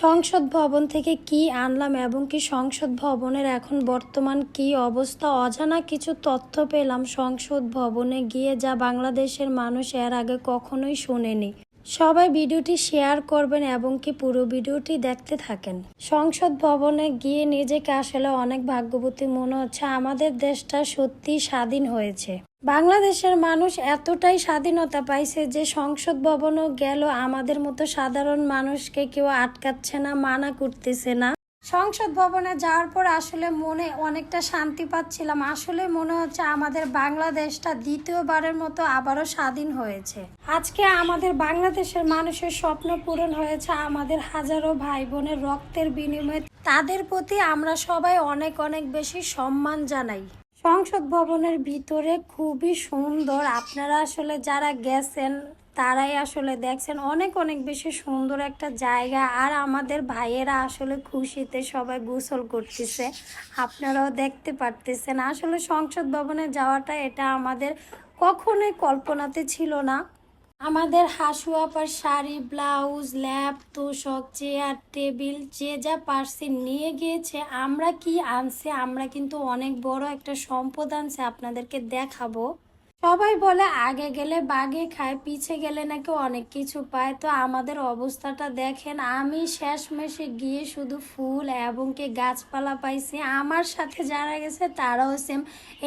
সংসদ ভবন থেকে কি আনলাম এবং কি সংসদ ভবনের এখন বর্তমান কি অবস্থা? অজানা কিছু তথ্য পেলাম সংসদ ভবনে গিয়ে যা বাংলাদেশের মানুষ এর আগে কখনোই শোনেনি। সবাই ভিডিওটি শেয়ার করবেন এবং কি পুরো ভিডিওটি দেখতে থাকেন। সংসদ ভবনে গিয়ে নিজেকে আসলে অনেক ভাগ্যবতী মনে হচ্ছে। আমাদের দেশটা সত্যি স্বাধীন হয়েছে। বাংলাদেশের মানুষ এতটাই স্বাধীনতা পাইছে যে সংসদ ভবনও গেল। আমাদের মতো সাধারণ মানুষকে কেউ আটকাচ্ছে না, মানা করতেছে না। সংসদ ভবনে যাওয়ার পর আসলে মনে অনেকটা শান্তি পাচ্ছিলাম। আসলে মনে হচ্ছে আমাদের বাংলাদেশটা দ্বিতীয়বারের মতো আবারও স্বাধীন হয়েছে। আজকে আমাদের বাংলাদেশের মানুষের স্বপ্ন পূরণ হয়েছে আমাদের হাজারো ভাই বোনের রক্তের বিনিময়ে। তাদের প্রতি আমরা সবাই অনেক অনেক বেশি সম্মান জানাই। সংসদ ভবনের ভিতরে খুবই সুন্দর। আপনারা আসলে যারা গেছেন তারাই আসলে দেখছেন অনেক অনেক বেশি সুন্দর একটা জায়গা। আর আমাদের ভাইয়েরা আসলে খুশিতে সবাই গোসল করতেছে। আপনারাও দেখতে পারতেছেন। আসলে সংসদ ভবনে যাওয়াটা এটা আমাদের কখনোই কল্পনাতে ছিল না। আমাদের হাসু আপার শাড়ি, ব্লাউজ, ল্যাপ, তোষক, চেয়ার, টেবিল, যে যা পারছে নিয়ে গিয়েছে। আমরা কি আনছে, আমরা কিন্তু অনেক বড় একটা সম্পদ আনছে। আপনাদেরকে দেখাবো। সবাই বলে আগে গেলে বাগে খায়, পিছে গেলে নাকি অনেক কিছু পায়। তো আমাদের অবস্থাটা দেখেন, আমি শেষ মেশে গিয়ে শুধু ফুল এবং কি গাছপালা পাইছি। আমার সাথে যারা গেছে তারাও সেম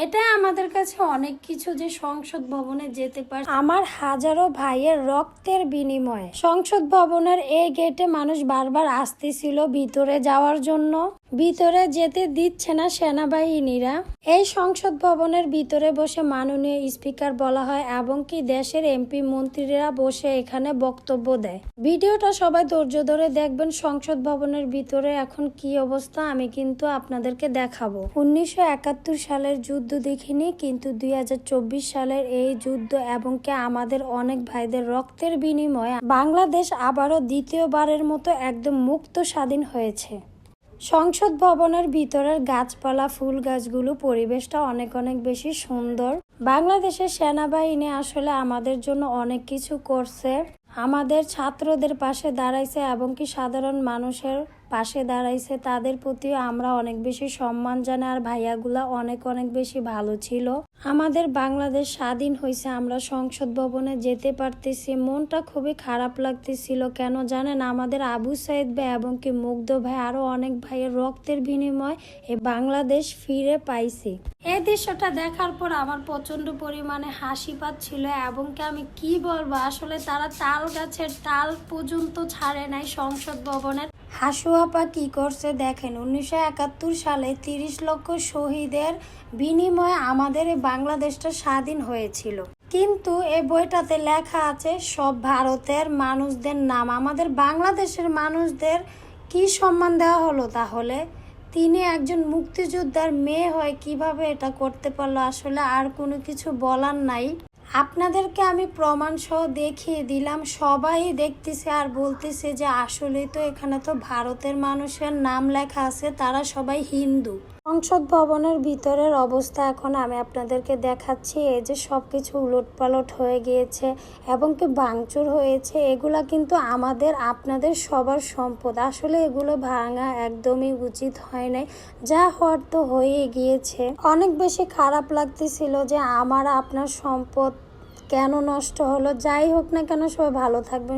এটা আমাদের কাছে অনেক কিছু যে সংসদ ভবনে যেতে পারে। আমার হাজারো ভাইয়ের রক্তের বিনিময়ে সংসদ ভবনের এই গেটে মানুষ বারবার আসতেছিল ভিতরে যাওয়ার জন্য। ভিতরে যেতে দিচ্ছে না সেনাবাহিনীরা। এই সংসদ ভবনের ভিতরে বসে মাননীয় স্পিকার বলা হয়, এবং কি দেশের এমপি মন্ত্রীরা বসে এখানে বক্তব্য দেয়? ভিডিওটা সবাই ধৈর্য ধরে দেখবেন, সংসদ ভবনের ভিতরে এখন কি অবস্থা আমি কিন্তু আপনাদেরকে দেখাবো। উনিশশো একাত্তর সালের যুদ্ধ দেখিনি, কিন্তু দুই হাজার চব্বিশ সালের এই যুদ্ধ এবং কি আমাদের অনেক ভাইদের রক্তের বিনিময়ে বাংলাদেশ আবারও দ্বিতীয়বারের মতো একদম মুক্ত স্বাধীন হয়েছে। সংসদ ভবনের ভিতরের গাছপালা, ফুল গাছগুলো পরিবেশটা অনেক অনেক বেশি সুন্দর। বাংলাদেশের সেনাবাহিনী আসলে আমাদের জন্য অনেক কিছু করছে। আমাদের ছাত্রদের পাশে দাঁড়াইছে এবং কি সাধারণ মানুষের পাশে দাঁড়াইছে, তাদের প্রতিও আমরা অনেক বেশি সম্মান জানাই আর ভাইয়াগুলা অনেক অনেক বেশি ভালো ছিল। আমাদের বাংলাদেশ স্বাধীন হয়েছে আমরা সংসদ ভবনে যেতে পারতেছি। মনটা খুবই খারাপ লাগতেছিল, কেন জানেন? আমাদের আবু সাইদ ভাই এবং কি মুগ্ধ ভাই আরও অনেক ভাইয়ের রক্তের বিনিময় এ বাংলাদেশ ফিরে পাইছি। এই দৃশ্যটা দেখার পর আমার প্রচণ্ড পরিমাণে হাসি পাচ্ছিল এবং কি আমি কি বলব? আসলে তারা তাল গাছের তাল পর্যন্ত ছাড়ে নাই সংসদ ভবনের। হাসু আপা কি করছে দেখেন, উনিশশো একাত্তর সালে তিরিশ লক্ষ শহীদের বিনিময়ে আমাদের বাংলাদেশটা স্বাধীন হয়েছিল। কিন্তু এই বইটাতে লেখা আছে, সব ভারতের মানুষদের নাম, আমাদের বাংলাদেশের মানুষদের কি সম্মান দেওয়া হলো? তাহলে তিনি একজন মুক্তিযোদ্ধার মেয়ে হয়ে কীভাবে এটা করতে পারল? আসলে আর কোনো কিছু বলার নাই। আপনাদেরকে আমি প্রমাণ সহ দেখিয়ে দিলাম, সবাই দেখতেছে আর বলতেছে যে আসলে তো এখানে তো ভারতের মানুষের নাম লেখা আছে, তারা সবাই হিন্দু। সংসদ ভবনের ভিতরের অবস্থা এখন আমি আপনাদেরকে দেখাচ্ছি। এই যে সব কিছু উলট পালট হয়ে গিয়েছে এবং কি ভাঙচুর হয়েছে, এগুলা কিন্তু আমাদের, আপনাদের সবার সম্পদ। আসলে এগুলো ভাঙা একদমই উচিত হয় নাই। যা হওয়ার তো হয়ে গিয়েছে। অনেক বেশি খারাপ লাগতেছিল যে আমার আপনার সম্পদ কেন নষ্ট হলো। যাই হোক না কেন সবাই ভালো থাকবেন